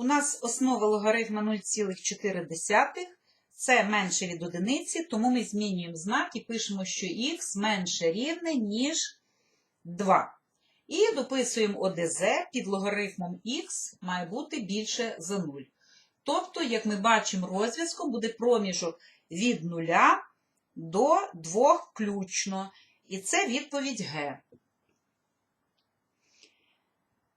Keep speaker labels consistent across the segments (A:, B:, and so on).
A: У нас основа логарифма 0,4. Це менше від одиниці, тому ми змінюємо знак і пишемо, що х менше рівне, ніж 2. І дописуємо ОДЗ під логарифмом х має бути більше за 0. Тобто, як ми бачимо розв'язком, буде проміжок від 0 до 2 включно. І це відповідь Г.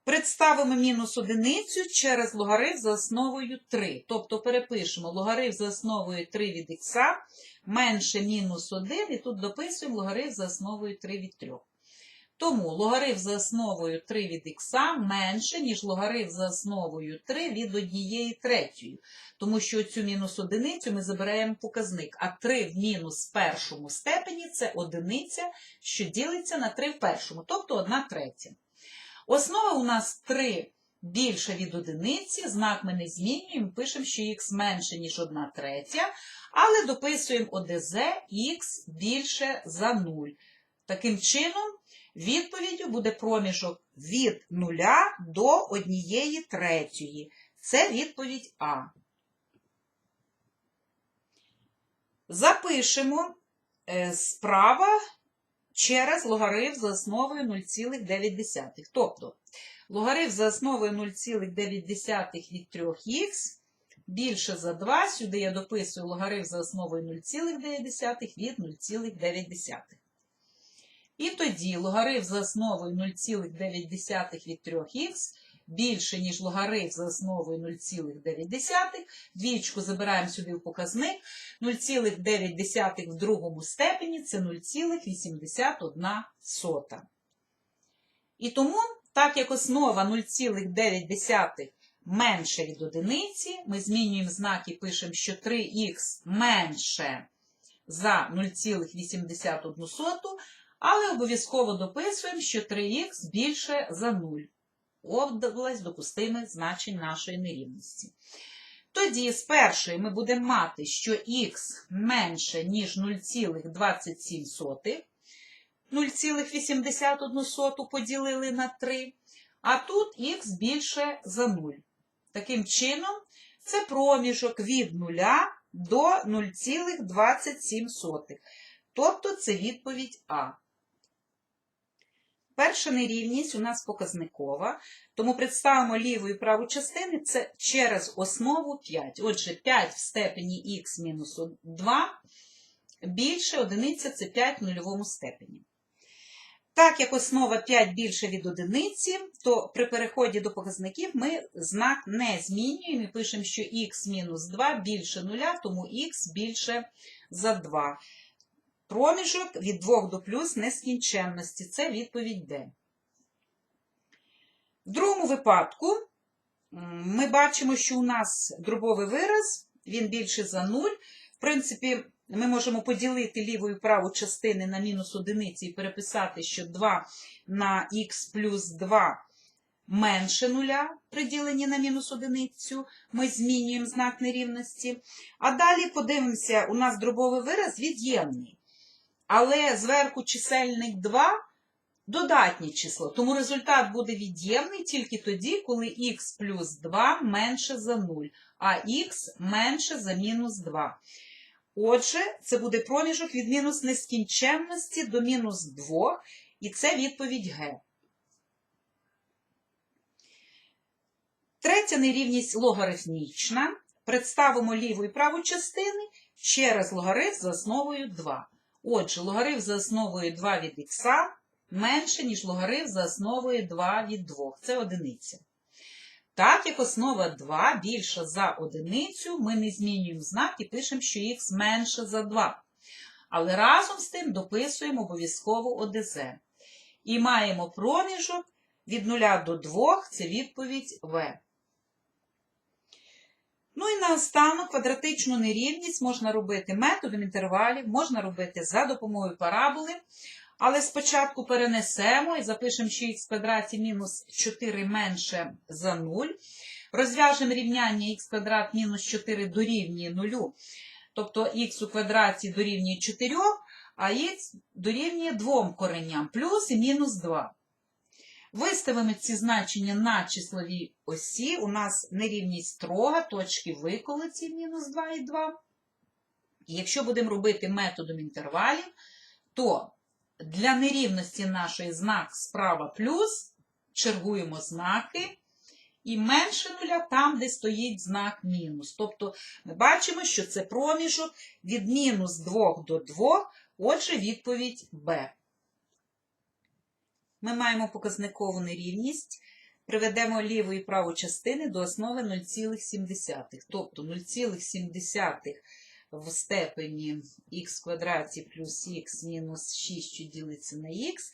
A: Представимо мінус одиницю через логарифм за основою 3. Тобто перепишемо логарифм за основою 3 від х менше мінус 1, і тут дописуємо логарифм за основою 3 від 3. Тому логарифм за основою 3 від х менше, ніж логарифм за основою 3 від 1 третьої. Тому що цю мінус одиницю ми забираємо показник, а 3 в мінус першому степені це одиниця, що ділиться на 3 в першому, тобто 1 третя. Основа у нас 3 більше від одиниці, знак ми не змінюємо, пишемо, що х менше, ніж 1 третя, але дописуємо ОДЗ х більше за 0. Таким чином, відповіддю буде проміжок від 0 до 1 третьої. Це відповідь А. Запишемо е, справа через логарифм за основою 0,9. Тобто логарифм за основою 0,9 від 3х більше за 2. Сюди я дописую логарифм за основою 0,9 від 0,9. І тоді логарифм за основою 0,9 від 3х більше, ніж логарифм за основою 0,9. Двічку забираємо сюди в показник. 0,9 в другому степені це 0,81. І тому, так як основа 0,9 менше від одиниці, ми змінюємо знак і пишемо, що 3х менше за 0,81, але обов'язково дописуємо, що 3х більше за 0. Область допустимих значень нашої нерівності. Тоді з першої ми будемо мати, що х менше, ніж 0,27, 0,81 поділили на 3, а тут х більше за 0. Таким чином, це проміжок від 0 до 0,27. Тобто це відповідь А. Перша нерівність у нас показникова, тому представимо ліву і праву частини це через основу 5. Отже, 5 в степені х мінус 2 більше одиниця це 5 в нульовому степені. Так як основа 5 більше від одиниці, то при переході до показників ми знак не змінюємо і пишемо, що х мінус 2 більше 0, тому х більше за 2. Проміжок від 2 до плюс нескінченності. Це відповідь Д. В другому випадку ми бачимо, що у нас дробовий вираз, він більше за 0. В принципі, ми можемо поділити ліву і праву частини на мінус одиниці і переписати, що 2 на х плюс 2 менше нуля, приділені на мінус одиницю. Ми змінюємо знак нерівності. А далі подивимося, у нас дробовий вираз від'ємний. Але зверху чисельник 2 додатнє число. Тому результат буде від'ємний тільки тоді, коли х плюс 2 менше за 0, а х менше за мінус 2. Отже, це буде проміжок від мінус нескінченності до мінус 2, і це відповідь Г. Третя нерівність логарифмічна. Представимо ліву і праву частини через логарифм за основою 2. Отже, логарифм за основою 2 від х менше, ніж логарифм за основою 2 від 2. Це одиниця. Так як основа 2 більша за одиницю, ми не змінюємо знак і пишемо, що х менше за 2. Але разом з тим дописуємо обов'язково ОДЗ. І маємо проміжок від 0 до 2, це відповідь В. Ну і наостанок квадратичну нерівність можна робити методом інтервалів, можна робити за допомогою параболи. Але спочатку перенесемо і запишемо, що х в квадраті мінус 4 менше за 0. Розв'яжемо рівняння х квадрат мінус 4 дорівнює 0. Тобто х у квадраті дорівнює 4, а х дорівнює 2 коренням, плюс і мінус 2. Виставимо ці значення на числовій осі. У нас нерівність строга, точки виколиці мінус 2 і 2. І якщо будемо робити методом інтервалів, то для нерівності нашої знак справа плюс, чергуємо знаки, і менше нуля там, де стоїть знак мінус. Тобто ми бачимо, що це проміжок від мінус 2 до 2, отже, відповідь Б. Ми маємо показникову нерівність. Приведемо ліву і праву частини до основи 0,7. Тобто 0,7 в степені х квадраті плюс х мінус 6, що ділиться на х,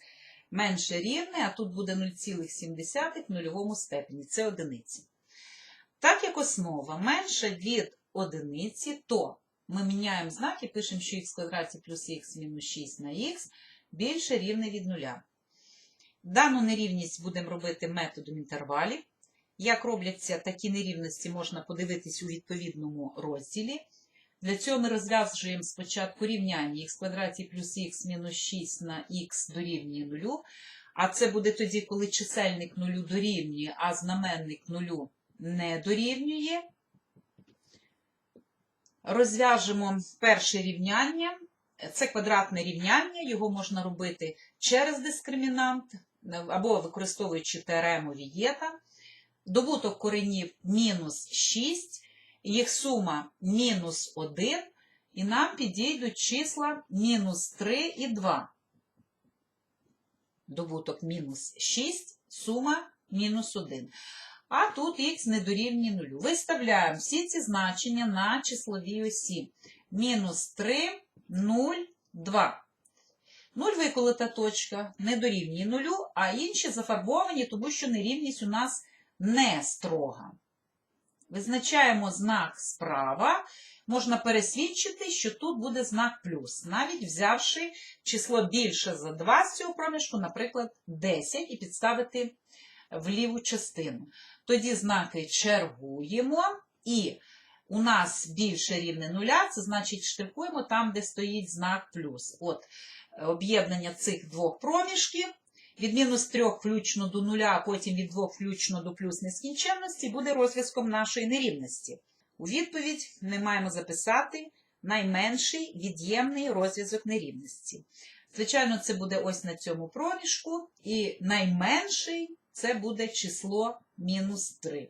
A: менше рівне, а тут буде 0,7 в нульовому степені. Це одиниці. Так як основа менша від одиниці, то ми міняємо знак і пишемо, що х квадраті плюс х мінус 6 на х більше рівне від нуля. Дану нерівність будемо робити методом інтервалів. Як робляться такі нерівності, можна подивитись у відповідному розділі. Для цього ми розв'язуємо спочатку рівняння х квадраті плюс х мінус 6 на х дорівнює 0. А це буде тоді, коли чисельник нулю дорівнює, а знаменник нулю не дорівнює. Розв'яжемо перше рівняння. Це квадратне рівняння, його можна робити через дискримінант або використовуючи теорему Вієта. Добуток коренів мінус 6, їх сума мінус 1, і нам підійдуть числа мінус 3 і 2. Добуток мінус 6, сума мінус 1. А тут х не дорівнює 0. Виставляємо всі ці значення на числовій осі. Мінус 3, 0, 2. 0 виколота точка не дорівнює 0, а інші зафарбовані, тому що нерівність у нас не строга. Визначаємо знак справа. Можна пересвідчити, що тут буде знак плюс, навіть взявши число більше за 2 з цього проміжку, наприклад, 10, і підставити в ліву частину. Тоді знаки чергуємо, і у нас більше рівне нуля, це значить штрихуємо там, де стоїть знак плюс. От, об'єднання цих двох проміжків від мінус 3 включно до нуля, а потім від 2 включно до плюс нескінченності, буде розв'язком нашої нерівності. У відповідь ми маємо записати найменший від'ємний розв'язок нерівності. Звичайно, це буде ось на цьому проміжку, і найменший це буде число мінус 3.